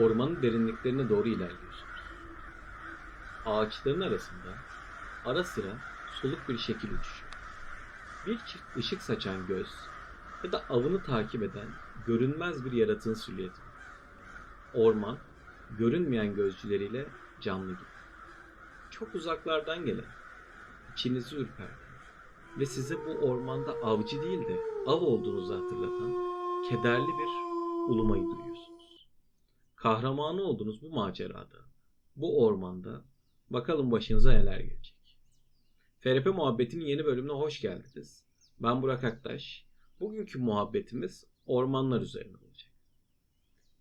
ormanın derinliklerine doğru ilerliyorsunuz. Ağaçların arasında ara sıra soluk bir şekil uçuşuyor. Bir çift ışık saçan göz ya da avını takip eden görünmez bir yaratığın silüeti. Orman, görünmeyen gözcüleriyle canlı gibi. Çok uzaklardan gelen, içinizi ürperten ve size bu ormanda avcı değil de av olduğunuzu hatırlatan kederli bir ulumayı duyuyorsunuz. Kahramanı olduğunuz bu macerada, bu ormanda bakalım başınıza neler gelecek. FRP Muhabbeti'nin yeni bölümüne hoş geldiniz. Ben Burak Aktaş. Bugünkü muhabbetimiz ormanlar üzerine olacak.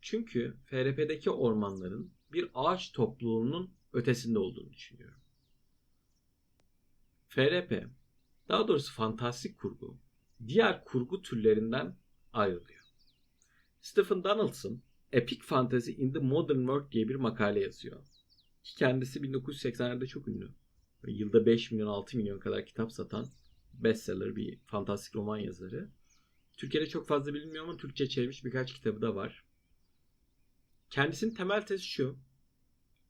Çünkü FRP'deki ormanların bir ağaç topluluğunun ötesinde olduğunu düşünüyorum. FRP, daha doğrusu fantastik kurgu, diğer kurgu türlerinden ayrılıyor. Stephen Donaldson, Epic Fantasy in the Modern World diye bir makale yazıyor. Ki kendisi 1980'lerde çok ünlü. Yılda 5 milyon 6 milyon kadar kitap satan bestseller bir fantastik roman yazarı. Türkiye'de çok fazla bilinmiyor ama Türkçe çevirmiş birkaç kitabı da var. Kendisinin temel tezi şu.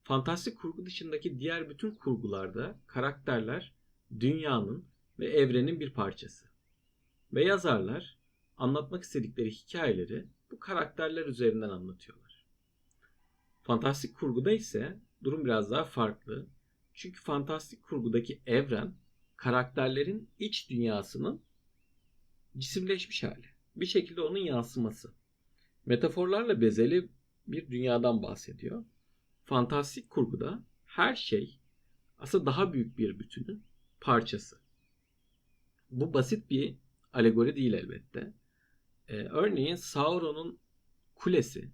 Fantastik kurgu dışındaki diğer bütün kurgularda karakterler dünyanın ve evrenin bir parçası. Ve yazarlar anlatmak istedikleri hikayeleri bu karakterler üzerinden anlatıyorlar. Fantastik kurguda ise durum biraz daha farklı. Çünkü fantastik kurgudaki evren karakterlerin iç dünyasının cisimleşmiş hali. Bir şekilde onun yansıması. Metaforlarla bezeli bir dünyadan bahsediyor. Fantastik kurguda her şey aslında daha büyük bir bütünün parçası. Bu basit bir alegori değil elbette. Ee, örneğin Sauron'un kulesi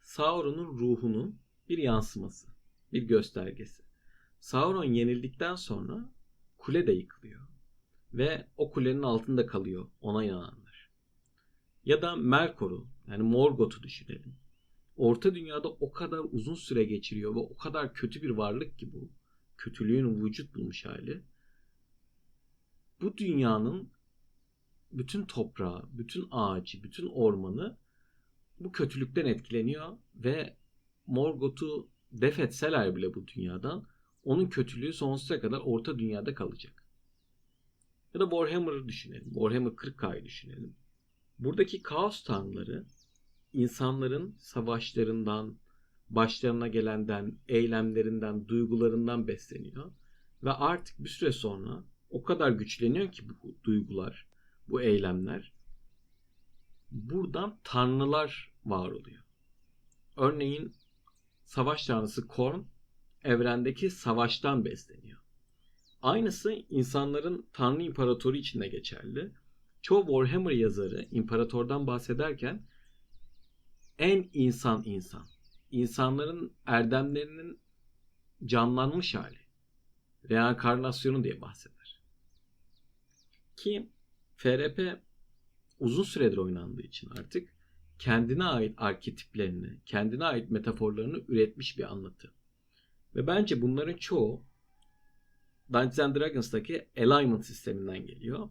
Sauron'un ruhunun bir yansıması, bir göstergesi. Sauron yenildikten sonra kule de yıkılıyor ve o kulenin altında kalıyor ona inananlar. Ya da Melkor'u yani Morgoth'u düşünelim. Orta Dünya'da o kadar uzun süre geçiriyor ve o kadar kötü bir varlık ki bu. Kötülüğün vücut bulmuş hali. Bu dünyanın bütün toprağı, bütün ağacı, bütün ormanı bu kötülükten etkileniyor ve Morgoth'u def etseler bile bu dünyadan onun kötülüğü sonsuza kadar orta dünyada kalacak. Ya da Warhammer'ı düşünelim. Warhammer 40K'yı düşünelim. Buradaki kaos tanrıları insanların savaşlarından, başlarına gelenden, eylemlerinden, duygularından besleniyor. Ve artık bir süre sonra o kadar güçleniyor ki bu duygular, bu eylemler. Buradan tanrılar var oluyor. Örneğin savaş tanrısı Korn evrendeki savaştan besleniyor. Aynısı insanların Tanrı İmparatoru için de geçerli. Çoğu Warhammer yazarı imparatordan bahsederken en insan insan. İnsanların erdemlerinin canlanmış hali. Reenkarnasyonu diye bahseder. Ki FRP uzun süredir oynandığı için artık kendine ait arketiplerini, kendine ait metaforlarını üretmiş bir anlatı. Ve bence bunların çoğu Dungeons and Dragons'taki alignment sisteminden geliyor.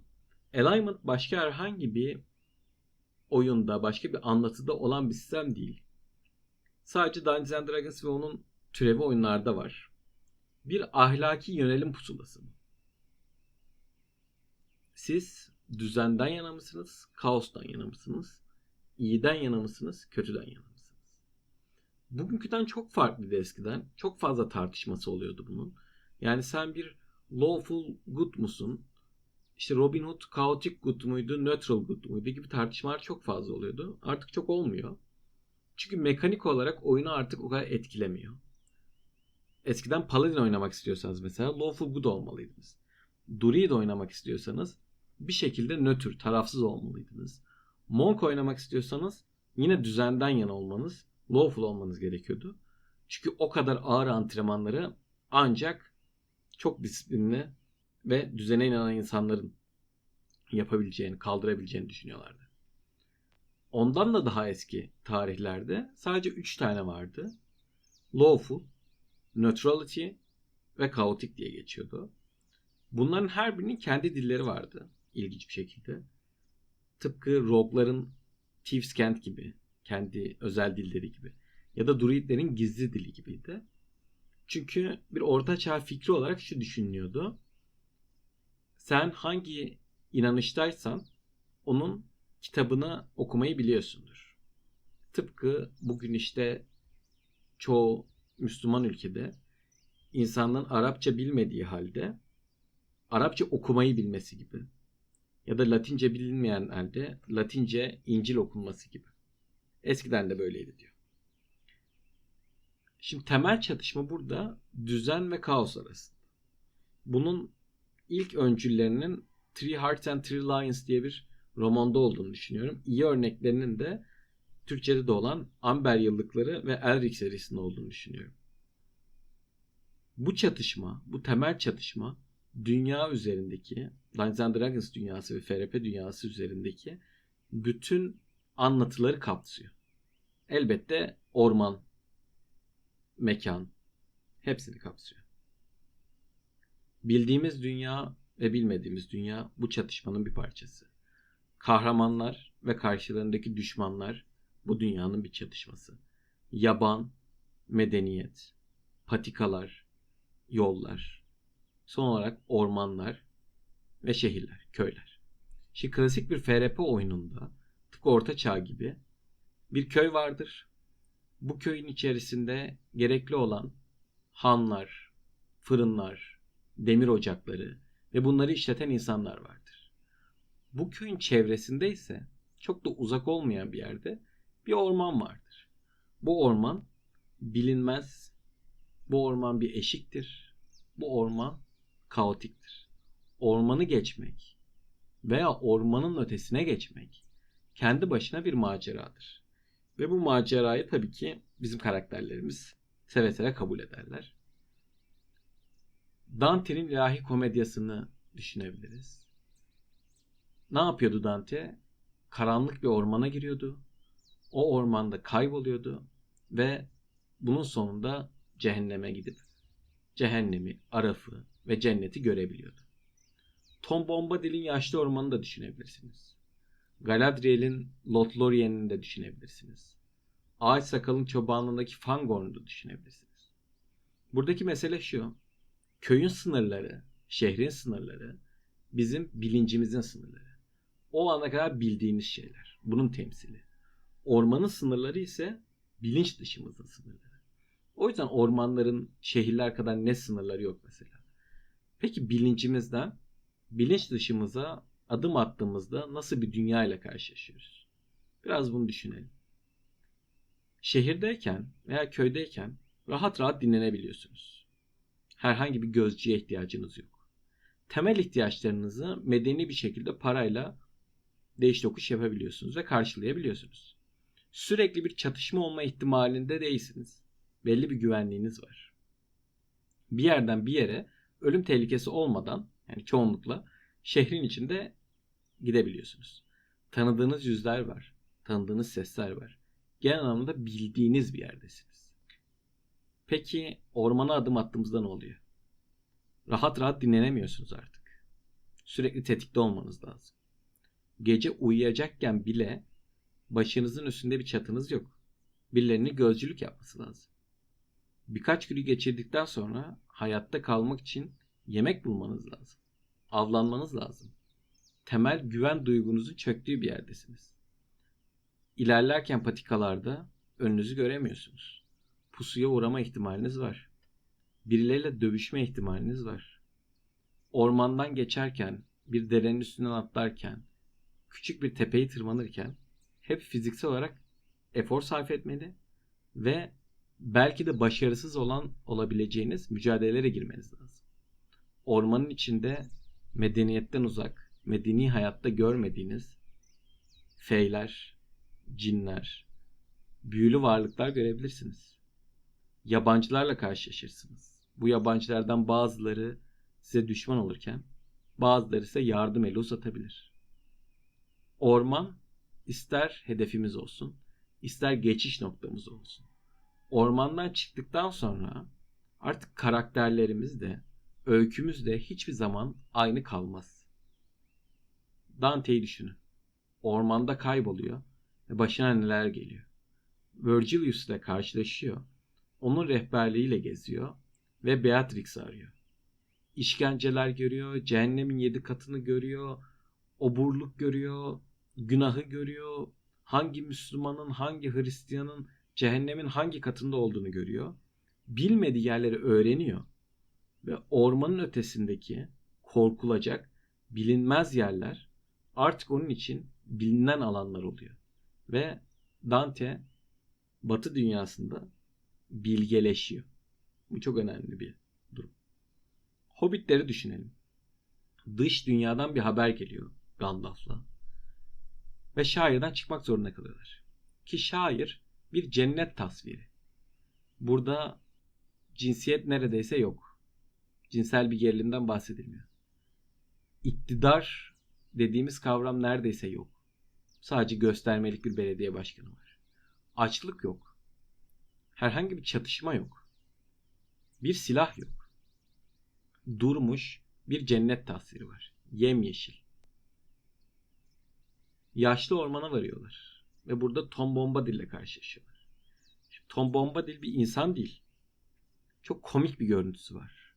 Alignment başka herhangi bir oyunda, başka bir anlatıda olan bir sistem değil. Sadece Dungeons and Dragons ve onun türevi oyunlarda var. Bir ahlaki yönelim pusulası bu. Siz düzenden yana mısınız, kaostan yana mısınız? İyiden yana mısınız, kötüden yana mısınız? Bugünküden çok farklıydı eskiden. Çok fazla tartışması oluyordu bunun. Yani sen bir lawful good musun? İşte Robin Hood chaotic good muydu, neutral good muydu gibi tartışmalar çok fazla oluyordu. Artık çok olmuyor. Çünkü mekanik olarak oyunu artık o kadar etkilemiyor. Eskiden Paladin oynamak istiyorsanız mesela lawful good olmalıydınız. Druid oynamak istiyorsanız bir şekilde nötr, tarafsız olmalıydınız. Monk oynamak istiyorsanız yine düzenden yana olmanız, lawful olmanız gerekiyordu. Çünkü o kadar ağır antrenmanları ancak çok disiplinli ve düzene inanan insanların yapabileceğini, kaldırabileceğini düşünüyorlardı. Ondan da daha eski tarihlerde sadece 3 tane vardı. Lawful, Neutrality ve Chaotic diye geçiyordu. Bunların her birinin kendi dilleri vardı ilginç bir şekilde. Tıpkı rogue'ların Thieves Cant gibi, kendi özel dilleri gibi. ya da druidlerin gizli dili gibiydi. Çünkü bir ortaçağ fikri olarak şu düşünülüyordu. Sen hangi inanıştaysan onun kitabını okumayı biliyorsundur. Tıpkı bugün işte çoğu Müslüman ülkede insanların Arapça bilmediği halde Arapça okumayı bilmesi gibi. Ya da Latince bilinmeyen halde Latince İncil okunması gibi. Eskiden de böyleydi diyor. Şimdi temel çatışma burada düzen ve kaos arasında. Bunun ilk öncüllerinin Three Hearts and Three Lions diye bir romanda olduğunu düşünüyorum. İyi örneklerinin de Türkçe'de de olan Amber Yıllıkları ve Elric serisinde olduğunu düşünüyorum. Bu çatışma, bu temel çatışma dünya üzerindeki Dungeons and Dragons dünyası ve FRP dünyası üzerindeki bütün anlatıları kapsıyor. Elbette orman, mekan hepsini kapsıyor. Bildiğimiz dünya ve bilmediğimiz dünya bu çatışmanın bir parçası. Kahramanlar ve karşılarındaki düşmanlar bu dünyanın bir çatışması. Yaban, medeniyet, patikalar, yollar, son olarak ormanlar ve şehirler, köyler. Şimdi klasik bir FRP oyununda tıpkı Orta Çağ gibi bir köy vardır. Bu köyün içerisinde gerekli olan hanlar, fırınlar, demir ocakları ve bunları işleten insanlar vardır. Bu köyün çevresinde ise çok da uzak olmayan bir yerde bir orman vardır. Bu orman bilinmez. Bu orman bir eşiktir. Bu orman kaotiktir. Ormanı geçmek veya ormanın ötesine geçmek kendi başına bir maceradır. Ve bu macerayı tabii ki bizim karakterlerimiz seve seve kabul ederler. Dante'nin ilahi komedyasını düşünebiliriz. Ne yapıyordu Dante? Karanlık bir ormana giriyordu. O ormanda kayboluyordu ve bunun sonunda cehenneme gidip cehennemi, arafı ve cenneti görebiliyordu. Tom Bombadil'in Yaşlı Ormanı da düşünebilirsiniz. Galadriel'in Lothlorien'ini de düşünebilirsiniz. Ağaç Sakal'ın çobanlığındaki Fangorn'u da düşünebilirsiniz. Buradaki mesele şu. Köyün sınırları, şehrin sınırları bizim bilincimizin sınırları. O ana kadar bildiğimiz şeyler. Bunun temsili. Ormanın sınırları ise bilinç dışımızın sınırları. O yüzden ormanların şehirler kadar ne sınırları yok mesela. Peki bilincimizden bilinç dışımıza adım attığımızda nasıl bir dünya ile karşılaşıyoruz? Biraz bunu düşünelim. Şehirdeyken veya köydeyken rahat rahat dinlenebiliyorsunuz. Herhangi bir gözcüye ihtiyacınız yok. Temel ihtiyaçlarınızı medeni bir şekilde parayla değiş tokuş yapabiliyorsunuz ve karşılayabiliyorsunuz. Sürekli bir çatışma olma ihtimalinde değilsiniz. Belli bir güvenliğiniz var. Bir yerden bir yere ölüm tehlikesi olmadan yani çoğunlukla şehrin içinde gidebiliyorsunuz. Tanıdığınız yüzler var. Tanıdığınız sesler var. Genel anlamda bildiğiniz bir yerdesiniz. Peki ormana adım attığımızda ne oluyor? Rahat rahat dinlenemiyorsunuz artık. Sürekli tetikte olmanız lazım. Gece uyuyacakken bile başınızın üstünde bir çatınız yok. Birilerinin gözcülük yapması lazım. Birkaç günü geçirdikten sonra hayatta kalmak için yemek bulmanız lazım. Avlanmanız lazım. Temel güven duygunuzun çöktüğü bir yerdesiniz. İlerlerken patikalarda önünüzü göremiyorsunuz. Pusuya uğrama ihtimaliniz var. Birileriyle dövüşme ihtimaliniz var. Ormandan geçerken, bir derenin üstünden atlarken, küçük bir tepeyi tırmanırken hep fiziksel olarak efor sarf etmeli ve belki de başarısız olan olabileceğiniz mücadelelere girmeniz lazım. Ormanın içinde medeniyetten uzak, medeni hayatta görmediğiniz feyler, cinler, büyülü varlıklar görebilirsiniz. Yabancılarla karşılaşırsınız. Bu yabancılardan bazıları size düşman olurken bazıları ise yardım eli uzatabilir. Orman ister hedefimiz olsun, ister geçiş noktamız olsun. Ormandan çıktıktan sonra artık karakterlerimiz de, öykümüz de hiçbir zaman aynı kalmaz. Dante'yi düşünün. Ormanda kayboluyor ve başına neler geliyor. Virgilius ile karşılaşıyor. Onun rehberliğiyle geziyor ve Beatrix'i arıyor. İşkenceler görüyor, cehennemin yedi katını görüyor, oburluk görüyor, günahı görüyor, hangi Müslümanın, hangi Hristiyanın cehennemin hangi katında olduğunu görüyor. Bilmediği yerleri öğreniyor ve ormanın ötesindeki korkulacak, bilinmez yerler artık onun için bilinen alanlar oluyor. Ve Dante Batı dünyasında bilgeleşiyor. Bu çok önemli bir durum. Hobbitleri düşünelim. Dış dünyadan bir haber geliyor Gandalf'la. Ve şairden çıkmak zorunda kalıyorlar. Ki şair bir cennet tasviri. Burada cinsiyet neredeyse yok. Cinsel bir gerilimden bahsedilmiyor. İktidar dediğimiz kavram neredeyse yok. Sadece göstermelik bir belediye başkanı var. Açlık yok. Herhangi bir çatışma yok. Bir silah yok. Durmuş bir cennet tasviri var. Yemyeşil. Yaşlı ormana varıyorlar. Ve burada Tom Bombadil ile karşılaşıyorlar. Tom Bombadil bir insan değil. Çok komik bir görüntüsü var.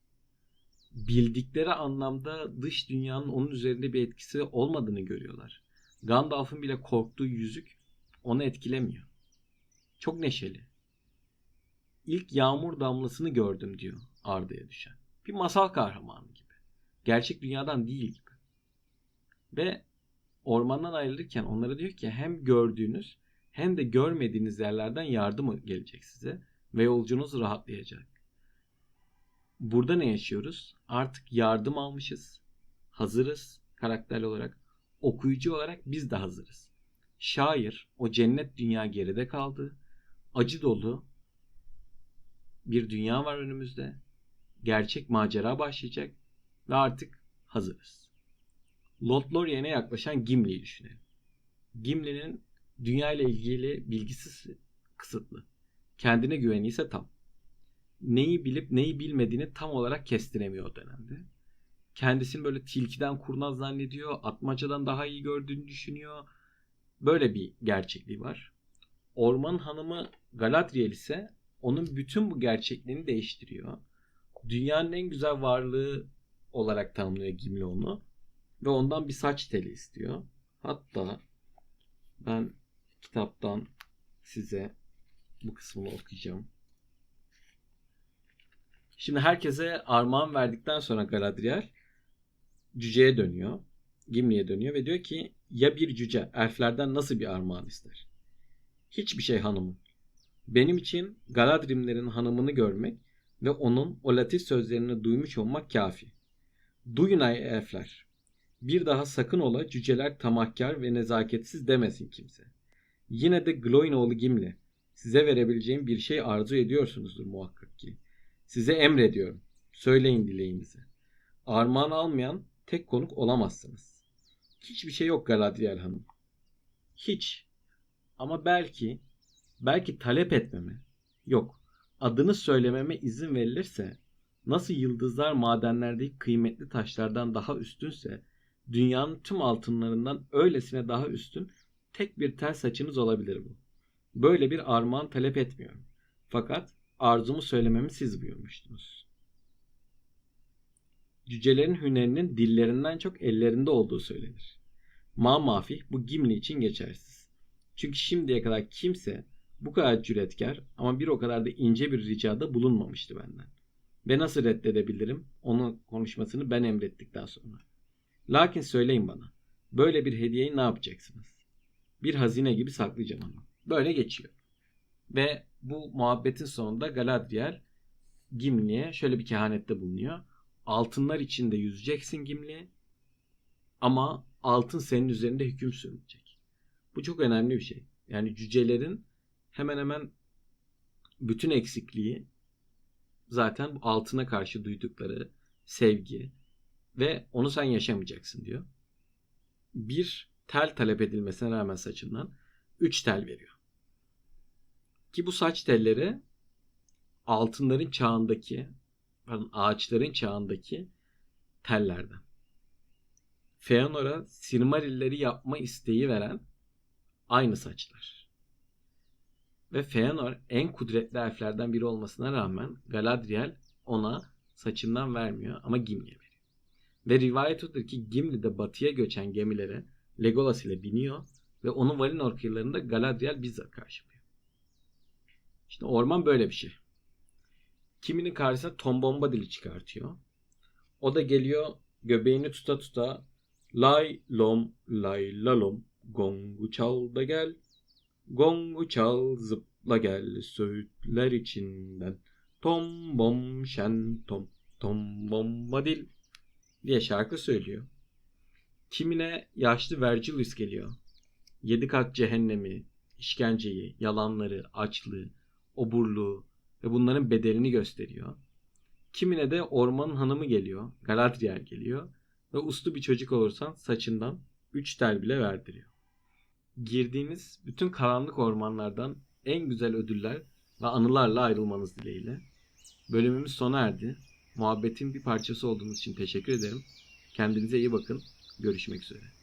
Bildikleri anlamda dış dünyanın onun üzerinde bir etkisi olmadığını görüyorlar. Gandalf'ın bile korktuğu yüzük onu etkilemiyor. Çok neşeli. İlk yağmur damlasını gördüm diyor Arda'ya düşen. Bir masal kahramanı gibi. Gerçek dünyadan değil gibi. Ve ormandan ayrılırken onlara diyor ki hem gördüğünüz hem de görmediğiniz yerlerden yardım gelecek size ve yolcunuz rahatlayacak. Burada ne yaşıyoruz? Artık yardım almışız. Hazırız karakter olarak. Okuyucu olarak biz de hazırız. Şair o cennet dünya geride kaldı. Acı dolu bir dünya var önümüzde. Gerçek macera başlayacak ve artık hazırız. Lothlorien'e yaklaşan Gimli'yi düşünelim. Gimli'nin dünya ile ilgili bilgisi kısıtlı. Kendine güveni ise tam. Neyi bilip neyi bilmediğini tam olarak kestiremiyor o dönemde. Kendisini böyle tilkiden kurnaz zannediyor, atmacadan daha iyi gördüğünü düşünüyor. Böyle bir gerçekliği var. Orman hanımı Galadriel ise onun bütün bu gerçekliğini değiştiriyor. Dünyanın en güzel varlığı olarak tanımlıyor Gimli onu. Ve ondan bir saç teli istiyor. Hatta ben kitaptan size bu kısmını okuyacağım. Şimdi herkese armağan verdikten sonra Galadriel cüceye dönüyor. Gimli'ye dönüyor ve diyor ki ya bir cüce elflerden nasıl bir armağan ister? Hiçbir şey hanımım. Benim için Galadrimlerin hanımını görmek ve onun o latif sözlerini duymuş olmak kafi. Duyun ay elfler. Bir daha sakın ola cüceler tamahkar ve nezaketsiz demesin kimse. Yine de Gloin oğlu Gimli. Size verebileceğim bir şey arzu ediyorsunuzdur muhakkak ki. Size emrediyorum. Söyleyin dileğinizi. Armağan almayan tek konuk olamazsınız. Hiçbir şey yok Galadriel Hanım. Hiç. Ama belki, belki talep etmeme, yok, adını söylememe izin verilirse, nasıl yıldızlar madenlerdeki kıymetli taşlardan daha üstünse, dünyanın tüm altınlarından öylesine daha üstün tek bir tel saçınız olabilir bu. Böyle bir armağan talep etmiyorum. Fakat arzumu söylememi siz buyurmuştunuz. Cücelerin hünerinin dillerinden çok ellerinde olduğu söylenir. Ma mafih bu Gimli için geçersiz. Çünkü şimdiye kadar kimse bu kadar cüretkar ama bir o kadar da ince bir ricada bulunmamıştı benden. Ve nasıl reddedebilirim? Onun konuşmasını ben emrettikten sonra. Lakin söyleyin bana. Böyle bir hediyeyi ne yapacaksınız? Bir hazine gibi saklayacağım onu. Böyle geçiyor. Ve bu muhabbetin sonunda Galadriel Gimli'ye şöyle bir kehanette bulunuyor. Altınlar içinde yüzeceksin Gimli ama altın senin üzerinde hüküm sürmeyecek. Bu çok önemli bir şey. Yani cücelerin hemen hemen bütün eksikliği zaten altına karşı duydukları sevgi ve onu sen yaşamayacaksın diyor. Bir tel talep edilmesine rağmen saçından üç tel veriyor. Ki bu saç telleri altınların çağındaki, pardon, ağaçların çağındaki tellerden. Feanor'a Silmarilleri yapma isteği veren aynı saçlar. Ve Feanor en kudretli elflerden biri olmasına rağmen Galadriel ona saçından vermiyor ama veriyor. Ve rivayet odur ki Gimli de batıya göçen gemilere Legolas ile biniyor ve onu Valinor kıyılarında Galadriel bizzat karşılıyor. İşte orman böyle bir şey. Kiminin karşısına Tom Bombadil'i çıkartıyor. O da geliyor göbeğini tuta tuta lay lom lay lalom gongu çal da gel gongu çal zıpla gel söğütler içinden tom bom şen tom tom bombadil diye şarkı söylüyor. Kimine yaşlı Vergilius geliyor. Yedi kat cehennemi, işkenceyi, yalanları, açlığı, oburluğu ve bunların bedelini gösteriyor. Kimine de ormanın hanımı geliyor. Galadriel geliyor. Ve uslu bir çocuk olursan saçından 3 tel bile verdiriyor. Girdiğiniz bütün karanlık ormanlardan en güzel ödüller ve anılarla ayrılmanız dileğiyle. Bölümümüz sona erdi. Muhabbetin bir parçası olduğunuz için teşekkür ederim. Kendinize iyi bakın. Görüşmek üzere.